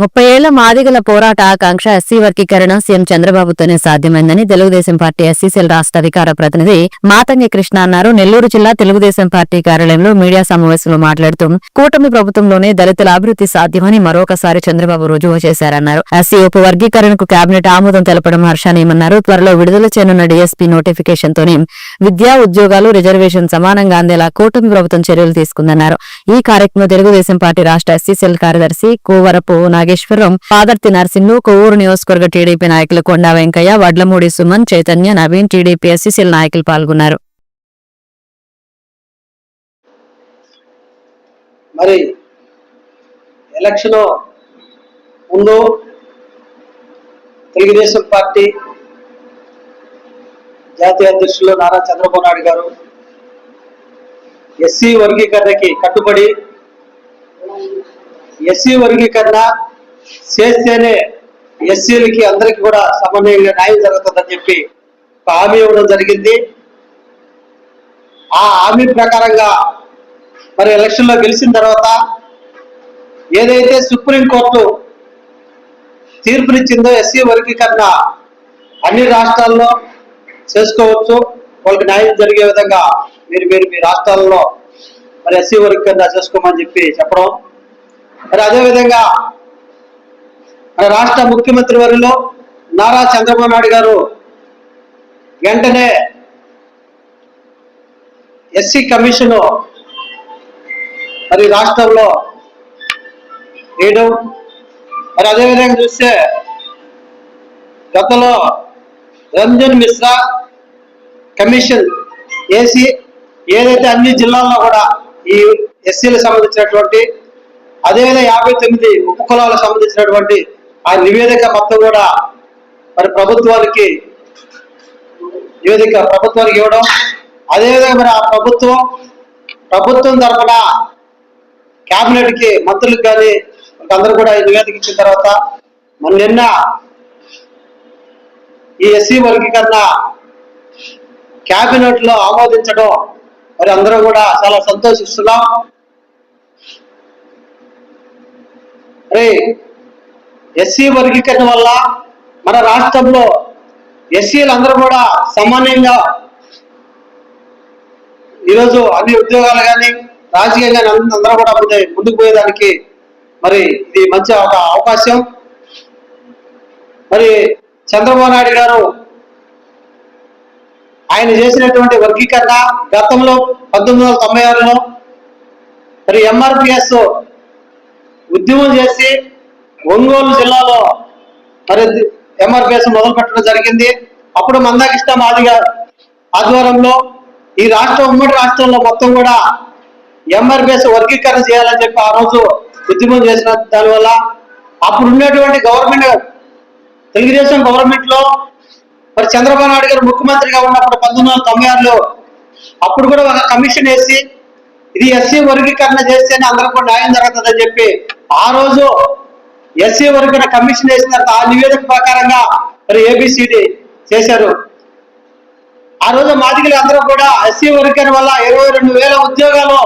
ముప్పై ఏళ్ళ మాదిగల పోరాట ఆకాంక్ష ఎస్సీ వర్గీకరణ సీఎం చంద్రబాబుతోనే సాధ్యమైందని తెలుగుదేశం పార్టీ ఎస్సీసీల రాష్ట్ర అధికార ప్రతినిధి మాతంగి కృష్ణ అన్నారు. నెల్లూరు జిల్లా తెలుగుదేశం పార్టీ కార్యాలయంలో మీడియా సమావేశంలో మాట్లాడుతూ కూటమి ప్రభుత్వంలోనే దళితుల అభివృద్ధి సాధ్యమని మరొకసారి చంద్రబాబు రుజువు చేశారన్నారు. ఎస్సీ ఉప వర్గీకరణకు కేబినెట్ ఆమోదం తెలపడం హర్షణీయమన్నారు త్వరలో విడుదల చేయనున్న డీఎస్పీ నోటిఫికేషన్ తోనే విద్యా ఉద్యోగాలు రిజర్వేషన్ సమానంగా అందేలా కూటమి ప్రభుత్వం చర్యలు తీసుకుందన్నారు. ఈ కార్యక్రమంలో తెలుగుదేశం పార్టీ రాష్ట్ర ఎస్సీసీల కార్యదర్శి కోవరపు నాగేశ్వరరావు పాదర్తి నరసింహు కొవ్వూరు నియోజకవర్గ టీడీపీ నాయకులు కొండా వెంకయ్య వడ్లమూడి సుమన్ చైతన్య నవీన్ టీడీపీ ఎస్సీసీల నాయకులు పాల్గొన్నారు. మరి ఎలక్షన్ ముందు తెలుగుదేశం పార్టీ జాతీయ అధ్యక్షులు నారా చంద్రబాబు నాయుడు గారు ఎస్సీ వర్గీకరణకి కట్టుబడి ఎస్సీ వర్గీకరణ చేస్తేనే ఎస్సీలకి అందరికి కూడా సమన్వయంగా న్యాయం జరుగుతుందని చెప్పి ఒక హామీ ఇవ్వడం జరిగింది. ఆ హామీ ప్రకారంగా మరి ఎలక్షన్లో గెలిచిన తర్వాత ఏదైతే సుప్రీంకోర్టు తీర్పునిచ్చిందో ఎస్సీ వర్గీకరణ అన్ని రాష్ట్రాల్లో చేసుకోవచ్చు. వాళ్ళకి న్యాయం జరిగే విధంగా మీరు మీరు మీ రాష్ట్రాల్లో మరి ఎస్సీ వర్గీకరణ చేసుకోమని చెప్పి చెప్పడం. మరి అదేవిధంగా రాష్ట్ర ముఖ్యమంత్రి వారిలో నారా చంద్రబాబు నాయుడు గారు వెంటనే ఎస్సీ కమిషన్ మరి రాష్ట్రంలో వేయడం. మరి అదేవిధంగా చూస్తే గతంలో రంజన్ మిశ్రా కమిషన్ వేసి ఏదైతే అన్ని జిల్లాల్లో కూడా ఈ ఎస్సీలకు సంబంధించినటువంటి అదేవిధంగా యాభై తొమ్మిది ఉపకులాలకు సంబంధించినటువంటి ఆ నివేదిక మొత్తం కూడా మరి ప్రభుత్వానికి నివేదిక ప్రభుత్వానికి ఇవ్వడం. అదేవిధంగా మరి ఆ ప్రభుత్వం ప్రభుత్వం తరఫున కేబినెట్కి మంత్రులకు కానీ అందరూ కూడా ఈ నివేదిక ఇచ్చిన తర్వాత మన నిన్న ఈ ఎస్సీ వర్గీకరణ కేబినెట్లో ఆమోదించడం మరి అందరూ కూడా చాలా సంతోషిస్తున్నాం. మరి ఎస్సీ వర్గీకరణ వల్ల మన రాష్ట్రంలో ఎస్సీలు అందరూ కూడా సమాన్యంగా ఈరోజు అన్ని ఉద్యోగాలు కానీ రాజకీయంగా అందరూ కూడా ముందుకు పోయేదానికి మరి ఇది మంచి ఒక అవకాశం. మరి చంద్రబాబు నాయుడు గారు ఆయన చేసినటువంటి వర్గీకరణ గతంలో పంతొమ్మిది వందల తొంభై ఆరులో మరి ఎంఆర్పిఎస్ ఉద్యమం చేసి ఒంగోలు జిల్లాలో మరి ఎంఆర్పిఎస్ మొదలు పెట్టడం జరిగింది. అప్పుడు మందాకిష్టం ఆదిగా ఆధ్వర్యంలో ఈ రాష్ట్రం ఉమ్మడి రాష్ట్రంలో మొత్తం కూడా ఎంఆర్పిఎస్ వర్గీకరణ చేయాలని చెప్పి ఆ రోజు ఉద్యమం చేసిన దానివల్ల అప్పుడు ఉన్నటువంటి గవర్నమెంట్ తెలుగుదేశం గవర్నమెంట్లో మరి చంద్రబాబు నాయుడు గారు ముఖ్యమంత్రిగా ఉన్నప్పుడు పంతొమ్మిది వందల తొంభై ఆరులో అప్పుడు కూడా ఒక కమిషన్ వేసి ఇది ఎస్సీ వర్గీకరణ చేస్తేనే అందరికీ కూడా న్యాయం జరుగుతుందని చెప్పి ఆ రోజు ఎస్సీ వర్గీకరణ కమిషన్ వేసిన ఆ నివేదిక ప్రకారంగా మరి ఏబిసిడి చేశారు. ఆ రోజు మాదిగలు అందరూ కూడా ఎస్సీ వర్గం వల్ల ఇరవై రెండు వేల ఉద్యోగాలు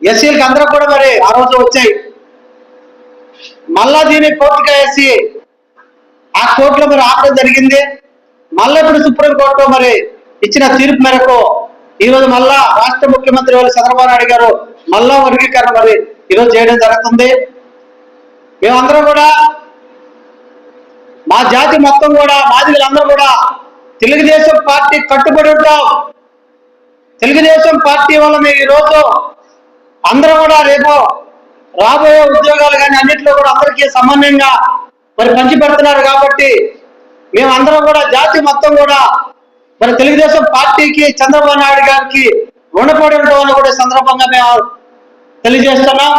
ఎస్సీలకు అందరూ కూడా మరి ఆ రోజు వచ్చాయి. మళ్ళా దీన్ని కోర్టుగా వేసి ఆ కోర్టులో మరి ఆపడం జరిగింది. మళ్ళీ ఇప్పుడు సుప్రీం కోర్టులో మరి ఇచ్చిన తీర్పు మేరకు ఈ రోజు మళ్ళా రాష్ట్ర ముఖ్యమంత్రి వాళ్ళు చంద్రబాబు నాయుడు గారు మళ్ళా వర్గీకరణ మరి ఈరోజు చేయడం జరుగుతుంది. మేమందరం కూడా మా జాతి మొత్తం కూడా మాదిగలందరూ కూడా తెలుగుదేశం పార్టీ కట్టుబడి ఉంటాం. తెలుగుదేశం పార్టీ వల్ల మేము ఈరోజు అందరూ కూడా రేపు రాబోయే ఉద్యోగాలు కానీ అన్నింటిలో కూడా అందరికీ సమన్వయంగా మరి పంచిపెడుతున్నారు కాబట్టి మేమందరం కూడా జాతి మొత్తం కూడా మరి తెలుగుదేశం పార్టీకి చంద్రబాబు నాయుడు గారికి రుణపడి ఉంటామని కూడా సందర్భంగా మేము తెలియజేస్తున్నాం.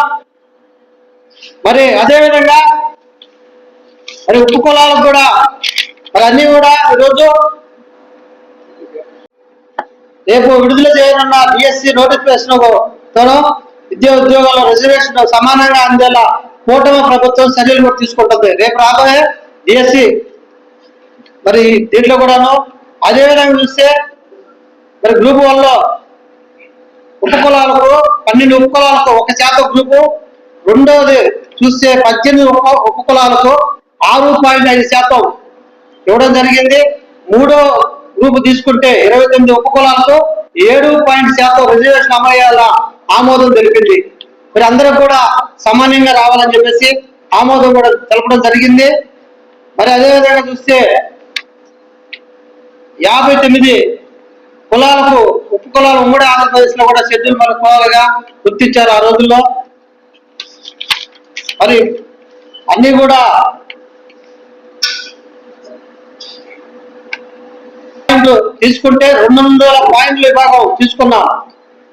మరి అదేవిధంగా మరి ఉప్పు కులాలకు కూడా మరి అన్ని కూడా ఈరోజు రేపు విడుదల చేయనున్న బిఎస్సి నోటిఫికేషన్ తోను విద్యా ఉద్యోగాల రిజర్వేషన్ సమానంగా అందేలా కూటమి ప్రభుత్వం చర్యలు కూడా తీసుకుంటుంది. రేపు రాబోయే డిఎస్సి మరి దీంట్లో కూడాను అదే విధంగా చూస్తే మరి గ్రూప్ వల్ల లో ఉపకులాలకు పన్నెండు ఉపకులాలకు ఒక శాతం గ్రూపు రెండోది చూస్తే పద్దెనిమిది ఉప ఉపకులాలతో ఆరు పాయింట్ ఐదు శాతం ఇవ్వడం జరిగింది. మూడో గ్రూప్ తీసుకుంటే ఇరవై తొమ్మిది ఉపకులాలతో ఏడు పాయింట్ శాతం రిజర్వేషన్ అమలయ్యేలా ఆమోదం తెలిపింది. మరి అందరూ కూడా సమానంగా రావాలని చెప్పేసి ఆమోదం కూడా తెలపడం జరిగింది. మరి అదేవిధంగా చూస్తే యాభై తొమ్మిది కులాలకు ఉప కులాలు ఉమ్మడి ఆంధ్రప్రదేశ్లో కూడా షెడ్యూల్ మన కులాలుగా గుర్తించారు ఆ రోజుల్లో. మరి అన్ని కూడా తీసుకుంటే రెండు వందల పాయింట్ల విభాగం తీసుకున్నాం.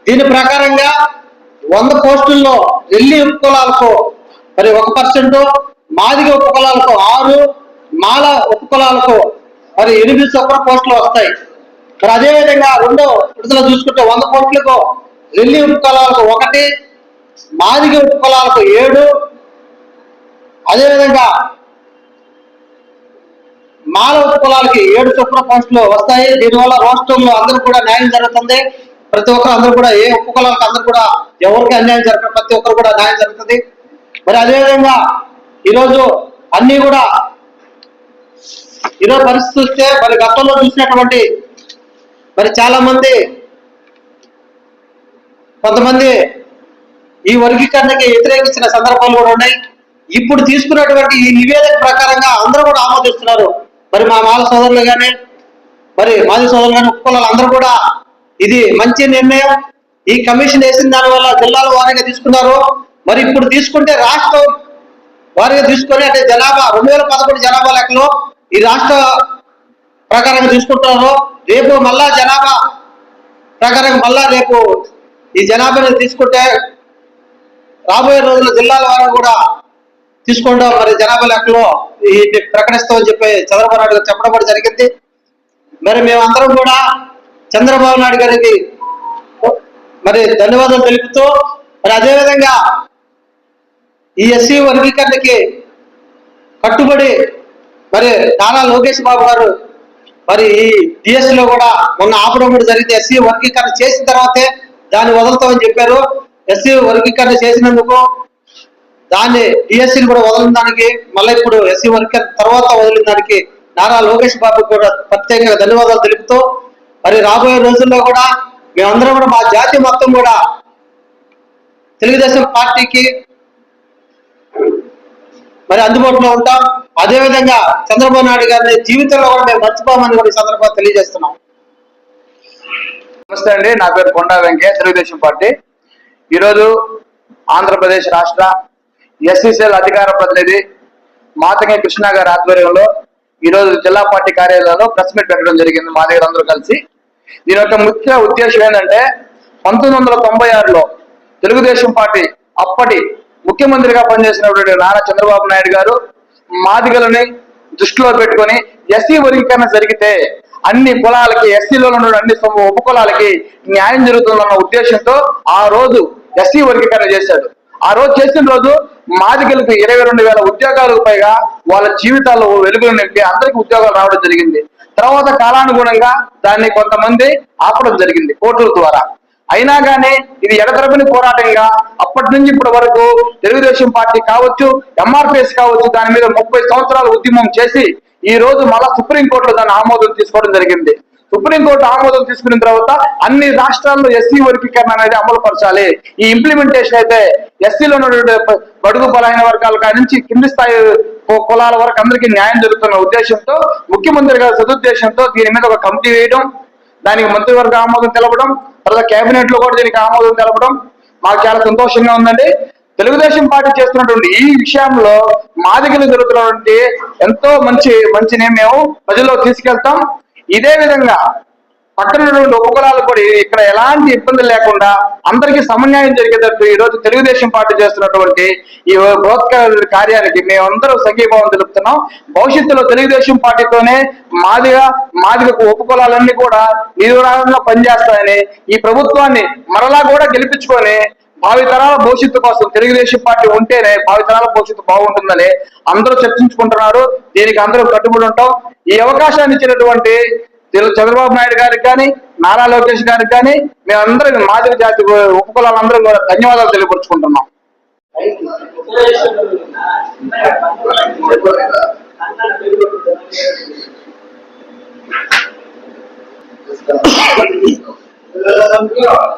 దీని ప్రకారంగా వంద పోస్టుల్లో ఢిల్లీ ఉపకులాలకు మరి ఒక పర్సెంట్ మాదిగ ఉపకులాలకు ఆరు మాల ఉపకులాలకు మరి ఎనిమిది చొప్పున పోస్టులు వస్తాయి. మరి అదేవిధంగా రెండో విడుదల చూసుకుంటే వంద పోస్టులకు ఢిల్లీ ఉపకులాలకు ఒకటి మాదిగ ఉపకులాలకు ఏడు అదేవిధంగా మానవ కులాలకి ఏడు చొప్పున పోస్టులు వస్తాయి. దీనివల్ల రాష్ట్రంలో అందరూ కూడా న్యాయం జరుగుతుంది. ప్రతి ఒక్కరు అందరూ కూడా ఏ ఉపకులాలకు అందరూ కూడా ఎవరికి అన్యాయం జరగడం ప్రతి ఒక్కరు కూడా న్యాయం జరుగుతుంది. మరి అదేవిధంగా ఈరోజు అన్ని కూడా ఈరోజు పరిస్థితి చూస్తే మరి గతంలో చూసినటువంటి మరి చాలా మంది కొంతమంది ఈ వర్గీకరణకి వ్యతిరేకించిన సందర్భాలు కూడా ఉన్నాయి. ఇప్పుడు తీసుకున్నటువంటి ఈ నివేదిక ప్రకారంగా అందరూ కూడా ఆమోదిస్తున్నారు. మరి మా మాల సోదరులు కానీ మరి మాది సోదరులు కానీ ఒప్పుకోవాలి అందరూ కూడా ఇది మంచి నిర్ణయం. ఈ కమిషన్ వేసిన దాని వల్ల జిల్లాల వారీగా తీసుకున్నారు. మరి ఇప్పుడు తీసుకుంటే రాష్ట్రం వారిగా తీసుకొని అంటే జనాభా రెండు వేల పదకొండు జనాభా లెక్కలో ఈ రాష్ట్ర ప్రకారంగా తీసుకుంటున్నారు. రేపు మళ్ళా జనాభా ప్రకారంగా మళ్ళా రేపు ఈ జనాభాని తీసుకుంటే రాబోయే రోజుల్లో జిల్లాల వారు కూడా తీసుకుంటాం మరి జనాభా లెక్కలో ఈ ప్రకటిస్తామని చెప్పి చంద్రబాబు నాయుడు గారు చెప్పడం కూడా జరిగింది. మరి మేమందరం కూడా చంద్రబాబు నాయుడు గారికి మరి ధన్యవాదాలు తెలుపుతూ మరి అదేవిధంగా ఈ ఎస్సీ వర్గీకరణకి కట్టుబడి మరి నారా లోకేష్ బాబు గారు మరి ఈ డిఎస్లో కూడా మొన్న ఆపడం కూడా జరిగింది. ఎస్సీ వర్గీకరణ చేసిన తర్వాతే దాన్ని వదులుతామని చెప్పారు. ఎస్సీ వర్గీకరణ చేసినందుకు దాన్ని డిఎస్సీని కూడా వదిలిన దానికి మళ్ళీ ఇప్పుడు ఎస్సీ వర్కర్ తర్వాత వదిలిన దానికి నారా లోకేష్ బాబు కూడా ప్రత్యేకంగా ధన్యవాదాలు తెలుపుతూ మరి రాబోయే రోజుల్లో కూడా మేమందరం కూడా మా జాతి మొత్తం కూడా తెలుగుదేశం పార్టీకి మరి అందుబాటులో ఉంటాం. అదే విధంగా చంద్రబాబు నాయుడు గారిని జీవితంలో కూడా మేము మర్చిపోమని కూడా ఈ సందర్భంగా తెలియజేస్తున్నాం. నమస్తే అండి. నా పేరు కొండా వెంకయ్య తెలుగుదేశం పార్టీ. ఈరోజు ఆంధ్రప్రదేశ్ రాష్ట్ర ఎస్సీసీఎల్ అధికార ప్రతినిధి మాతంగి కృష్ణ గారి ఆధ్వర్యంలో ఈరోజు జిల్లా పార్టీ కార్యాలయంలో ప్రెస్ మీట్ పెట్టడం జరిగింది మా దగ్గర అందరూ కలిసి. దీని యొక్క ముఖ్య ఉద్దేశం ఏంటంటే పంతొమ్మిది వందల తొంభై ఆరులో తెలుగుదేశం పార్టీ అప్పటి ముఖ్యమంత్రిగా పనిచేసినటువంటి నారా చంద్రబాబు నాయుడు గారు మాదిగలని దృష్టిలో పెట్టుకొని ఎస్సీ వర్గీకరణ జరిగితే అన్ని కులాలకి ఎస్సీలో ఉన్న అన్ని ఉప కులాలకి న్యాయం జరుగుతుందన్న ఉద్దేశంతో ఆ రోజు ఎస్సీ వర్గీకరణ చేశాడు. ఆ రోజు చేసిన రోజు మాదికలకు ఇరవై రెండు వేల ఉద్యోగాలకు పైగా వాళ్ళ జీవితాల్లో వెలుగులు నింపి అందరికీ ఉద్యోగాలు రావడం జరిగింది. తర్వాత కాలానుగుణంగా దాన్ని కొంతమంది ఆపడం జరిగింది కోర్టుల ద్వారా. అయినా కానీ ఇది ఎడతరపని పోరాటంగా అప్పటి నుంచి ఇప్పటి వరకు తెలుగుదేశం పార్టీ కావచ్చు ఎంఆర్పిఎస్ కావచ్చు దాని మీద ముప్పై సంవత్సరాలు ఉద్యమం చేసి ఈ రోజు మళ్ళా సుప్రీంకోర్టులో దాని ఆమోదం తీసుకోవడం జరిగింది. సుప్రీంకోర్టు ఆమోదం తీసుకున్న తర్వాత అన్ని రాష్ట్రాల్లో ఎస్సీ వర్గీకరణ అనేది అమలు పరచాలి. ఈ ఇంప్లిమెంటేషన్ అయితే ఎస్సీలో ఉన్నటువంటి బడుగు బలహీన వర్గాల నుంచి కింది స్థాయి కులాల వరకు అందరికీ న్యాయం జరుగుతున్న ఉద్దేశంతో ముఖ్యమంత్రి గారి సదుద్దేశంతో దీని మీద ఒక కమిటీ వేయడం దానికి మంత్రివర్గ ఆమోదం తెలపడం తర్వాత కేబినెట్లో కూడా దీనికి ఆమోదం తెలపడం మాకు చాలా సంతోషంగా ఉందండి. తెలుగుదేశం పార్టీ చేస్తున్నటువంటి ఈ విషయంలో మాదిగలు జరుగుతున్నటువంటి ఎంతో మంచి మంచిని మేము ప్రజల్లో తీసుకెళ్తాం. ఇదే విధంగా పక్కన ఉపకులాలు కూడా ఇక్కడ ఎలాంటి ఇబ్బందులు లేకుండా అందరికీ సమన్యాయం జరిగేటట్టు ఈ రోజు తెలుగుదేశం పార్టీ చేస్తున్నటువంటి ఈ బృహత్కర కార్యానికి మేమందరూ సంఘీభావం తెలుపుతున్నాం. భవిష్యత్తులో తెలుగుదేశం పార్టీతోనే మాదిగా మాదిగకు ఉపకులాలన్నీ కూడా నిరుణంగా పనిచేస్తాయని ఈ ప్రభుత్వాన్ని మరలా కూడా గెలిపించుకొని భావితరాల భవిష్యత్తు కోసం తెలుగుదేశం పార్టీ ఉంటేనే భావితరాల భవిష్యత్తు బాగుంటుందని అందరూ చర్చించుకుంటున్నారు. దీనికి అందరూ కట్టుబడి ఉంటాం. ఈ అవకాశాన్ని ఇచ్చినటువంటి చంద్రబాబు నాయుడు గారికి కానీ నారా లోకేష్ గారికి కానీ మేమందరం మాదిరి జాతి ఉపకులాలందరూ కూడా ధన్యవాదాలు తెలియపరుచుకుంటున్నాం. Thank